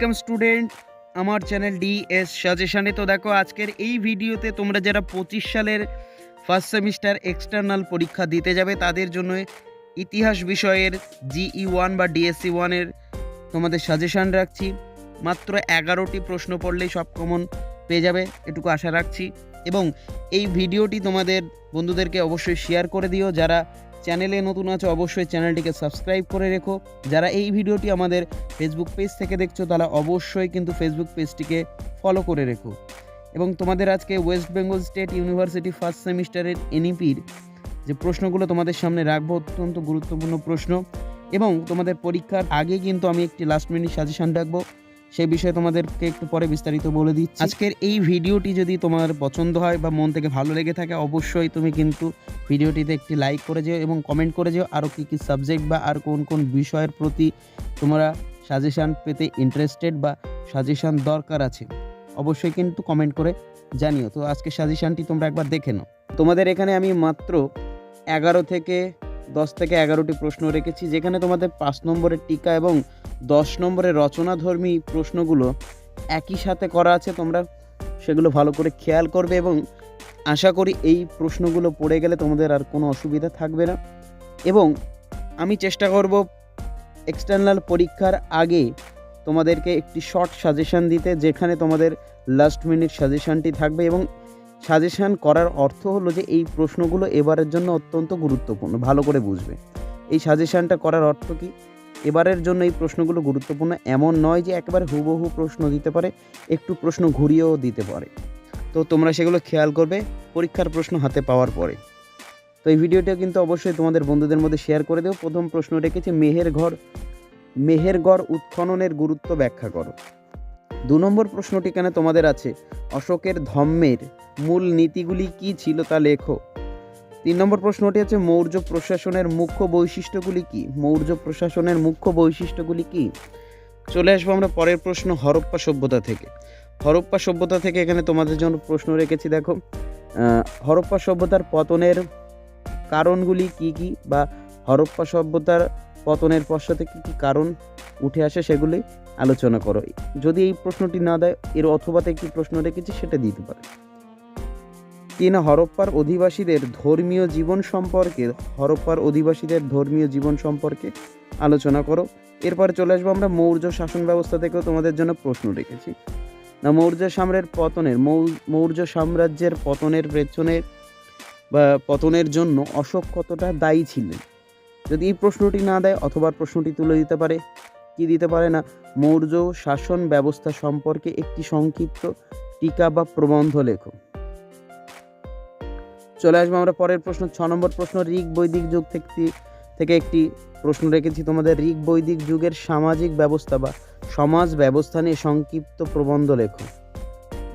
Welcome student আমার channel D S সাজেশানে তো দেখো, আজকের এই ভিডিওতে তোমরা যারা পঁচিশ সালের ফার্স্ট সেমিস্টার এক্সটার্নাল পরীক্ষা দিতে যাবে, তাদের জন্য ইতিহাস বিষয়ের জিই ওয়ান বা ডিএসসি ওয়ানের তোমাদের সাজেশান রাখছি। মাত্র এগারোটি প্রশ্ন পড়লেই সব কমন পেয়ে যাবে, এটুকু আশা রাখছি। এবং এই ভিডিওটি তোমাদের বন্ধুদেরকে অবশ্যই শেয়ার করে দিও, যারা চ্যানেলে নতুন আছো, অবশ্যই চ্যানেলটিকে সাবস্ক্রাইব করে রেখো। যারা এই ভিডিওটি আমাদের ফেসবুক পেজ থেকে দেখছ, তারা অবশ্যই কিন্তু ফেসবুক পেজটিকে ফলো করে রেখো। এবং তোমাদের আজকে West Bengal state university first সেমিস্টারের এনইপির যে প্রশ্নগুলো তোমাদের সামনে রাখব, অত্যন্ত গুরুত্বপূর্ণ প্রশ্ন। এবং তোমাদের পরীক্ষার আগে কিন্তু আমি একটি লাস্ট মিনিট সাজেশন রাখব। সেই বিষয়ে তোমাদেরকে একটু পরে বিস্তারিত বলে দিচ্ছি। আজকের এই ভিডিওটি যদি তোমার পছন্দ হয় বা মন থেকে ভালো লেগে থাকে, অবশ্যই তুমি কিন্তু ভিডিওটিতে একটি লাইক করে যেও এবং কমেন্ট করে যেও আরও কী কী সাবজেক্ট বা আর কোন কোন বিষয়ের প্রতি তোমরা সাজেশান পেতে ইন্টারেস্টেড বা সাজেশান দরকার আছে, অবশ্যই কিন্তু কমেন্ট করে জানিও। তো আজকে সাজেশানটি তোমরা একবার দেখে নাও। তোমাদের এখানে আমি মাত্র এগারো থেকে দশ থেকে এগারোটি প্রশ্ন রেখেছি, যেখানে তোমাদের পাঁচ নম্বরের টিকা এবং দশ নম্বরের রচনাধর্মী প্রশ্নগুলো একই সাথে করা আছে, তোমরা সেগুলো ভালো করে খেয়াল করবে এবং আশা করি এই প্রশ্নগুলো পড়ে গেলে তোমাদের আর কোনো অসুবিধা থাকবে না। এবং আমি চেষ্টা করব এক্সটার্নাল পরীক্ষার আগে তোমাদেরকে একটি শর্ট সাজেশন দিতে, যেখানে তোমাদের লাস্ট মিনিট সাজেশনটি থাকবে এবং সাজেশন করার অর্থ হলো যে এই প্রশ্নগুলো এবারের জন্য অত্যন্ত গুরুত্বপূর্ণ, ভালো করে বুঝবে। এই সাজেশনটা করার অর্থ কি? এবারের জন্য এই প্রশ্নগুলো গুরুত্বপূর্ণ, এমন নয় যে একেবারে হুবহু প্রশ্ন দিতে পারে, একটু প্রশ্ন ঘুরিয়েও দিতে পারে। তো তোমরা সেগুলো খেয়াল করবে পরীক্ষার প্রশ্ন হাতে পাওয়ার পরে। তো এই ভিডিওটা কিন্তু অবশ্যই তোমাদের বন্ধুদের মধ্যে শেয়ার করে দেও। প্রথম প্রশ্ন রেখেছে, মেহের ঘর মেহেরগড় উৎখননের গুরুত্ব ব্যাখ্যা করো। দু নম্বর প্রশ্নটি কেন তোমাদের আছে অশোকের ধম্মের মূল নীতিগুলি কি ছিল তা লেখো। তিন নম্বর প্রশ্নটি হচ্ছে, মৌর্য প্রশাসনের মুখ্য বৈশিষ্ট্যগুলি কি? মৌর্য প্রশাসনের মুখ্য বৈশিষ্ট্যগুলি কি? চলে আসব আমরা পরের প্রশ্ন, হরপ্পা সভ্যতা থেকে। হরপ্পা সভ্যতা থেকে এখানে তোমাদের জন্য প্রশ্ন রেখেছি, দেখো। হরপ্পা সভ্যতার পতনের কারণগুলি কি কি বা হরপ্পা সভ্যতার পতনের পশ্চাতে কী কী কারণ উঠে আসে সেগুলি আলোচনা করো। যদি এই প্রশ্নটি না দেয়, এর অথবাতে একটি প্রশ্ন রেখেছি, সেটা দিতে পারে। তিন, হরপ্পার অধিবাসীদের ধর্মীয় জীবন সম্পর্কে, হরপ্পার অধিবাসীদের ধর্মীয় জীবন সম্পর্কে আলোচনা করো। এরপরে চলে আসব আমরা মৌর্য শাসন ব্যবস্থা থেকেও তোমাদের জন্য প্রশ্ন রেখেছি। না, মৌর্য সাম্রাজ্যের পতনের মৌর্য সাম্রাজ্যের পতনের পেছনে বা পতনের জন্য অশোক কতটা দায়ী ছিলেন? যদি এই প্রশ্নটি না দেয়, অথবা প্রশ্নটি তুলে দিতে পারে কি দিতে পারে না। মৌর্য শাসন ব্যবস্থা সম্পর্কে একটি সংক্ষিপ্ত টিকা বা প্রবন্ধ লেখো। চলে আসব আমরা পরের প্রশ্ন, ছ নম্বর প্রশ্ন, ঋগ বৈদিক যুগ থেকে থেকে একটি প্রশ্ন রেখেছি। তোমাদের ঋগ বৈদিক যুগের সামাজিক ব্যবস্থা বা সমাজ ব্যবস্থা নিয়ে সংক্ষিপ্ত প্রবন্ধ লেখো।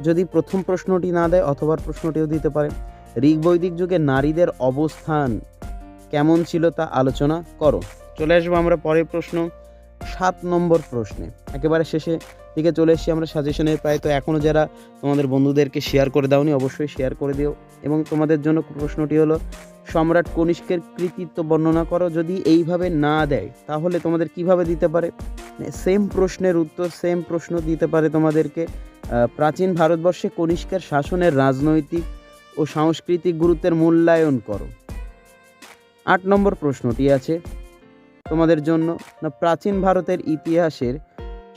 যদি প্রথম প্রশ্নটি না দেয় অথবা প্রশ্নটিও দিতে পারে। ঋগ বৈদিক যুগে নারীদের অবস্থান কেমন ছিল তা আলোচনা করো। চলে আসব আমরা পরের প্রশ্ন সাত নম্বর প্রশ্নে। একেবারে শেষে দিকে চলে এসেছি আমরা সাজেশনের প্রায় তো এখনও যারা তোমাদের বন্ধুদেরকে শেয়ার করে দাওনি অবশ্যই শেয়ার করে দিও। এবং তোমাদের জন্য প্রশ্নটি হলো, সম্রাট কনিষ্কের কৃতিত্ব বর্ণনা করো, যদি এইভাবে না দেয়, তাহলে তোমাদের কীভাবে দিতে পারে? সেম প্রশ্নের উত্তর সেম প্রশ্ন দিতে পারে তোমাদেরকে। প্রাচীন ভারতবর্ষে কনিষ্কের শাসনের রাজনৈতিক ও সাংস্কৃতিক গুরুত্বের মূল্যায়ন করো। আট নম্বর প্রশ্নটি আছে তোমাদের জন্য না প্রাচীন ভারতের ইতিহাসের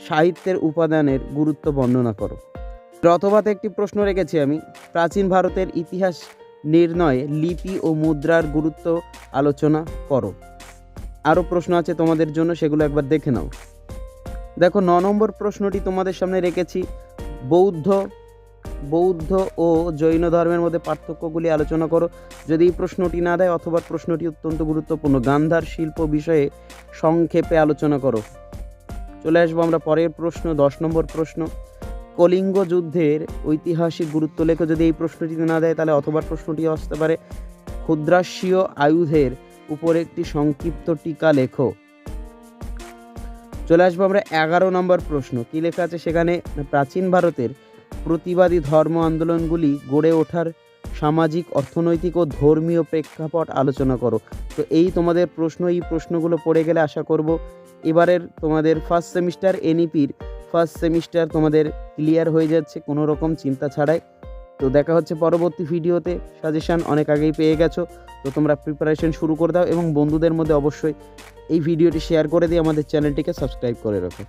সাহিত্যের উপাদানের গুরুত্ব বর্ণনা করো। অথবাতে একটি প্রশ্ন রেখেছি আমি। প্রাচীন ভারতের ইতিহাস নির্ণয়ে লিপি ও মুদ্রার গুরুত্ব আলোচনা করো। আরও প্রশ্ন আছে তোমাদের জন্য, সেগুলো একবার দেখে নাও। দেখো, ন নম্বর প্রশ্নটি তোমাদের সামনে রেখেছি। বৌদ্ধ বৌদ্ধ ও জৈন ধর্মের মধ্যে পার্থক্যগুলি আলোচনা করো। যদি এই প্রশ্নটি না দেয় অথবা প্রশ্নটি অত্যন্ত গুরুত্বপূর্ণ, গান্ধার শিল্প বিষয়ে সংক্ষেপে আলোচনা করো। চলে আসব আমরা পরের প্রশ্ন, দশ নম্বর প্রশ্ন। কলিঙ্গ যুদ্ধের ঐতিহাসিক গুরুত্ব লেখো। যদি এই প্রশ্নটি না দেয়, তাহলে অথবা প্রশ্নটি আসতে পারে। ক্ষুদ্রাস্যীয় আয়ুধের উপর একটি সংক্ষিপ্ত টিকা লেখো। চলে আসব আমরা এগারো নম্বর প্রশ্ন। কি লেখা আছে সেখানে? প্রাচীন ভারতের প্রতিবাদী ধর্ম আন্দোলনগুলি গড়ে ওঠার সামাজিক, অর্থনৈতিক ও ধর্মীয় প্রেক্ষাপট আলোচনা করো। তো এই তোমাদের প্রশ্ন, এই প্রশ্নগুলো পড়ে গেলে আশা করব এবারের তোমাদের ফার্স্ট সেমিস্টার এনইপির ফার্স্ট সেমিস্টার তোমাদের ক্লিয়ার হয়ে যাচ্ছে কোনো রকম চিন্তা ছাড়াই। তো দেখা হচ্ছে পরবর্তী ভিডিওতে। সাজেশান অনেক আগেই পেয়ে গেছো। তো তোমরা প্রিপারেশন শুরু করে দাও এবং বন্ধুদের মধ্যে অবশ্যই এই ভিডিওটি শেয়ার করে দিয়ে আমাদের চ্যানেলটিকে সাবস্ক্রাইব করে রাখো।